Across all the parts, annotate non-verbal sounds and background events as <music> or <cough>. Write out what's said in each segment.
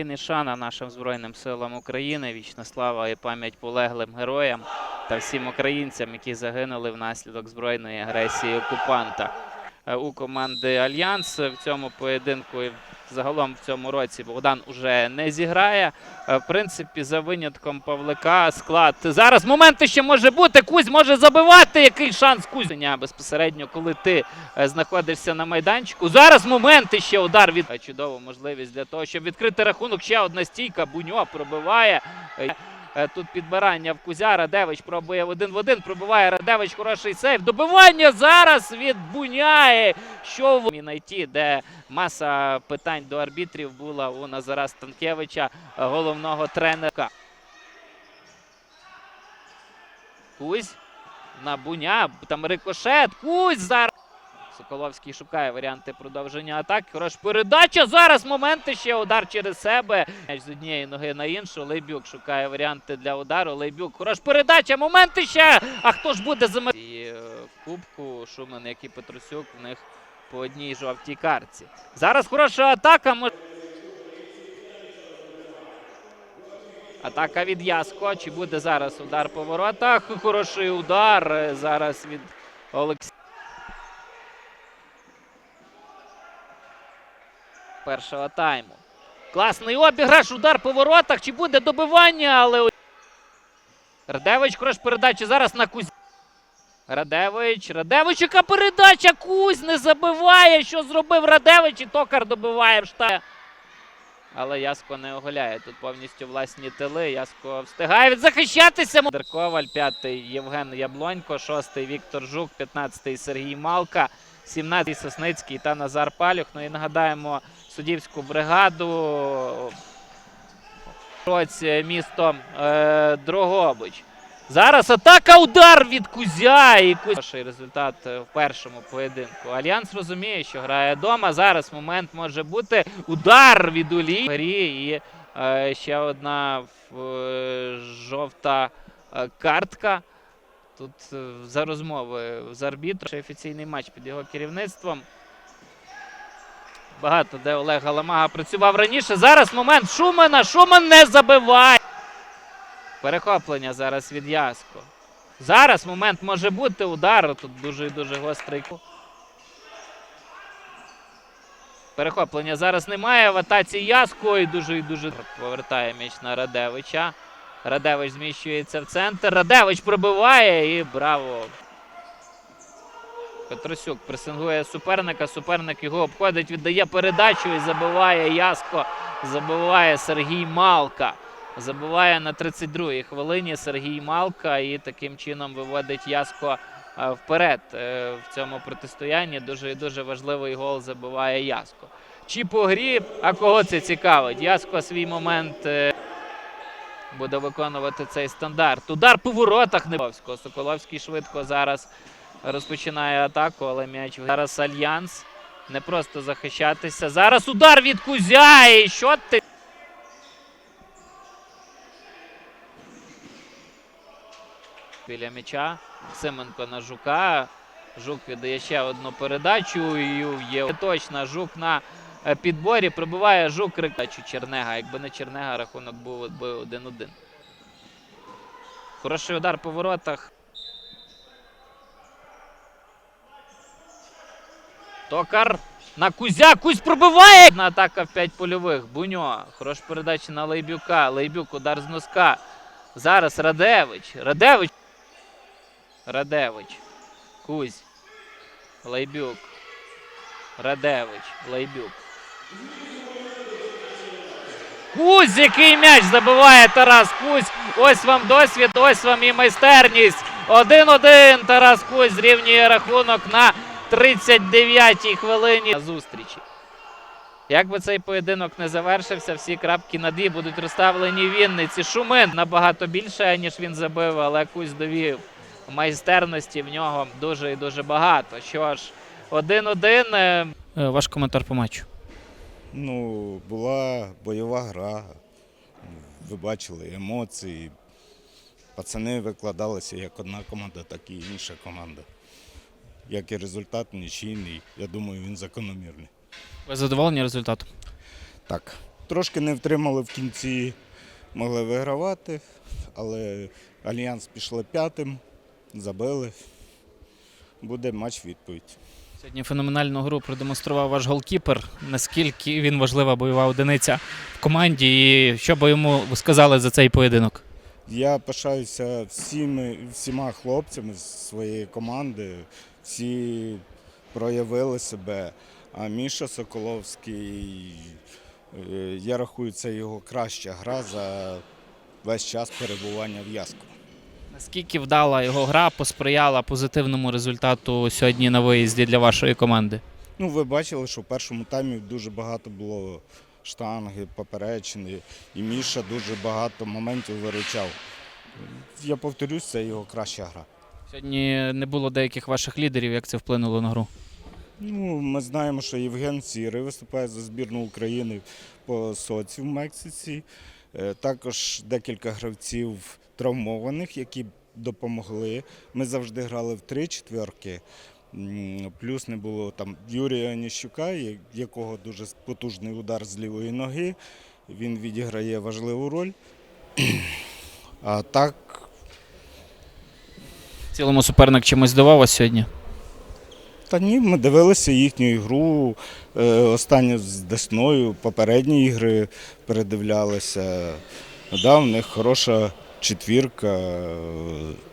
Уклін і шана нашим Збройним силам України. Вічна слава і пам'ять полеглим героям та всім українцям, які загинули внаслідок збройної агресії окупанта. Е, У команди Альянс в цьому поєдинку загалом в цьому році Богдан уже не зіграє. Е, В принципі, за винятком Павлика склад. Зараз моменти ще може бути. Кузь може забивати. Який шанс Кузня безпосередньо, коли ти е, знаходишся на майданчику. Зараз моменти ще удар від Е, чудова можливість для того, щоб відкрити рахунок. Ще одна стійка. Буньо пробиває. Е, Тут підбирання в Кузя. Радевич пробує один в один. Пробиває Радевич. Хороший сейф. Добивання зараз від Буняє. Що в знайти, де маса питань до арбітрів була у Назара Станкевича, е, головного тренера. Кузь на Буня. Там рикошет. Кузь зараз. Соколовський шукає варіанти продовження атаки. Хорош передача. Зараз моменти ще удар через себе. З однієї ноги на іншу. Лейбюк шукає варіанти для удару. Лейбюк. Хорош передача. Моменти ще. А хто ж буде за І е, в кубку Шуман, як і Петрусюк, в них по одній жовтій картці. Зараз хороша атака. Атака від Яско. Чи буде зараз удар по воротах? Хороший удар е, зараз від Олексія. Першого тайму. Класний обіграш, удар по воротах. Чи буде добивання, але. Радевич, хорош передача зараз на Кузь. Радевич, Радевич, яка передача? Кузь не забиває. Що зробив Радевич? І Токар добиває в штаб. Але Яско не оголяє. Тут повністю власні тили. Яско встигає захищатися. Дерковаль, п'ятий Євген Яблонько, шостий Віктор Жук, п'ятнадцятий Сергій Малка, сімнадцятий Сосницький та Назар Палюх. Ну і нагадаємо суддівську бригаду. Місто е, Дрогобич. Зараз атака, удар від Кузя. І. Перший результат е, в першому поєдинку. Альянс розуміє, що грає вдома. Зараз момент може бути удар від Улі. І е, ще одна жовта картка. Тут за розмови з арбітром. Офіційний матч під його керівництвом. Багато де Олег Галамага працював раніше. Зараз момент Шумана. Шуман не забиває. Перехоплення зараз від Яско. Зараз момент може бути удар. Тут дуже і дуже гострий. Перехоплення зараз немає. В атаці Яско і дуже і дуже повертає м'яч на Радевича. Радевич зміщується в центр. Радевич пробиває і браво. Петросюк пресингує суперника. Суперник його обходить, віддає передачу і забиває Яско. Забиває Сергій Малка. Забиває на 32-й хвилині Сергій Малка і таким чином виводить Яско е, вперед е, в цьому протистоянні. Дуже і дуже важливий гол забиває Яско. Чи по грі, а кого це цікавить? Яско свій момент е, буде виконувати цей стандарт. Удар по воротах Небовського. Соколовський швидко зараз розпочинає атаку, але м'яч зараз альянс. Не просто захищатися. Зараз удар від Кузя. І що ти? Біля м'яча. Семенко на жука. Жук віддає ще одну передачу. І є точно жук на е, підборі. Пробиває жук рикачу Чернега. Якби не Чернега, рахунок був би 1-1. Хороший удар по воротах. Токар на Кузя. Кузь пробиває. Одна атака в 5 польових. Буньо. Хороша передача на Лейбюка. Лейбюк удар з носка. Зараз Радевич. Радевич. Радевич. Кузь. Лейбюк. Радевич. Лейбюк. Кузь, який м'яч забиває Тарас Кузь. Ось вам досвід, ось вам і майстерність. 1-1 Тарас Кузь зрівнює рахунок на 39-й хвилині зустрічі. Як би цей поєдинок не завершився, всі крапки над «і» будуть розставлені в Вінниці. Шумин набагато більше, ніж він забив, але Кузь довів майстерності в нього дуже і дуже багато. Що ж, 1-1. е, Ваш коментар по матчу. Ну, була бойова гра. Ви бачили емоції. Пацани викладалися як одна команда, так і інша команда. Як і результат нічийний, я думаю, він закономірний. Ви задоволені результатом? Так, Трошки не втримали в кінці, могли вигравати, але Альянс пішли п'ятим, забили. Буде матч відповідь. Сьогодні феноменальну гру продемонстрував ваш голкіпер. Наскільки він важлива бойова одиниця в команді, і що би йому сказали за цей поєдинок? Я пишаюся всіми, всіма хлопцями з своєї команди. Всі проявили себе. А Міша Соколовський, е, я рахую, це його краща гра за весь час перебування в Яску. Наскільки вдала його гра посприяла позитивному результату сьогодні на виїзді для вашої команди? Ну, ви бачили, що в першому таймі дуже багато було штанги, поперечини, і Міша дуже багато моментів виручав. Я повторюсь, це його краща гра. Сьогодні не було деяких ваших лідерів, як це вплинуло на гру? Ну, ми знаємо, що Євген Сірий виступає за збірну України по соці в Мексиці. Е, Також декілька гравців травмованих, які допомогли. Ми завжди грали в три четверки. Плюс не було там Юрія Ніщука, якого дуже потужний удар з лівої ноги. Він відіграє важливу роль. <clears throat> А так, цілому суперник чимось здивував вас сьогодні? Та ні, ми дивилися їхню ігру. е, Останню з Десною, попередні ігри передивлялися. Да, в них хороша четвірка,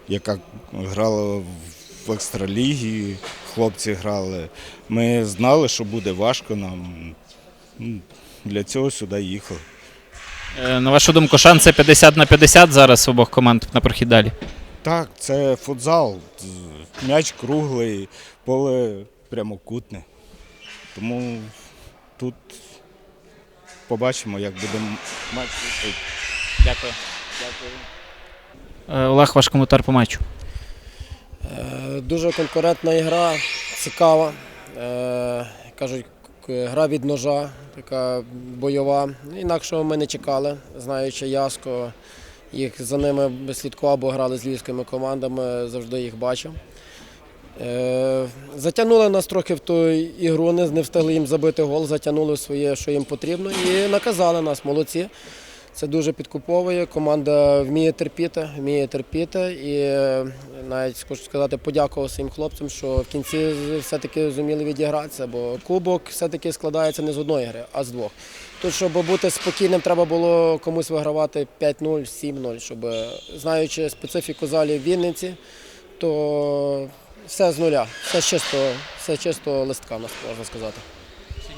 яка грала в екстралігі, хлопці грали. Ми знали, що буде важко нам. Для цього сюди їхали. Е, На вашу думку, шанси 50 на 50 зараз у обох команд на прохід далі? Так, це футзал. М'яч круглий, поле прямокутне. Тому тут побачимо, як буде матч. Дякую. Е, Олег, ваш коментар по матчу. Е, Дуже конкурентна ігра, цікава. Е, Кажуть, гра від ножа, така бойова. Інакшого ми не чекали, знаючи Яско. Їх за ними слідкував, бо грали з львівськими командами, завжди їх бачив. Е, Затягнули нас трохи в ту ігру, не встигли їм забити гол, затягнули своє, що їм потрібно, і наказали нас, молодці. Це дуже підкуповує. Команда вміє терпіти, вміє терпіти. І е, навіть хочу сказати, подякував своїм хлопцям, що в кінці все-таки зуміли відігратися, бо кубок все-таки складається не з одної гри, а з двох. Тут, щоб бути спокійним, треба було комусь вигравати 5-0, 7-0, щоб е, знаючи специфіку залів Вінниці, то все з нуля, все чисто, все чисто листка, можна сказати.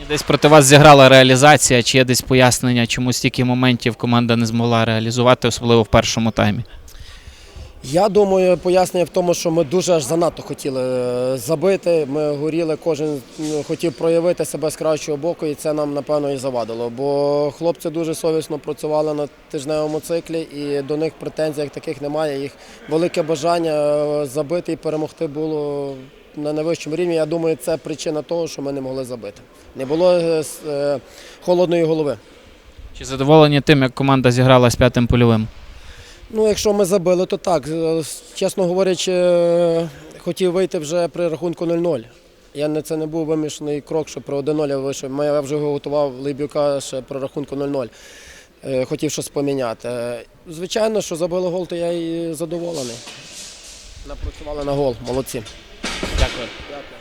Десь проти вас зіграла реалізація, чи є десь пояснення, чому стільки моментів команда не змогла реалізувати, особливо в першому таймі? Я думаю, пояснення в тому, що ми дуже аж занадто хотіли е, забити. Ми горіли, кожен ну, хотів проявити себе з кращого боку, і це нам напевно і завадило. Бо хлопці дуже совісно працювали на тижневому циклі, і до них претензій таких немає. Їх велике бажання е, забити і перемогти було на найвищому рівні. Я думаю, це причина того, що ми не могли забити. Не було е, е, холодної голови. Чи задоволені тим, як команда зіграла з п'ятим польовим? Ну, якщо ми забили, то так. Чесно говорячи, е, хотів вийти вже при рахунку 0-0. Я не це не був вимішаний крок, що при 1-0 я вийшов. Я вже готував Либюка ще при рахунку 0-0. Е, Хотів щось поміняти. Звичайно, що забили гол, то я і задоволений. Напрацювали на гол, молодці. Дякую.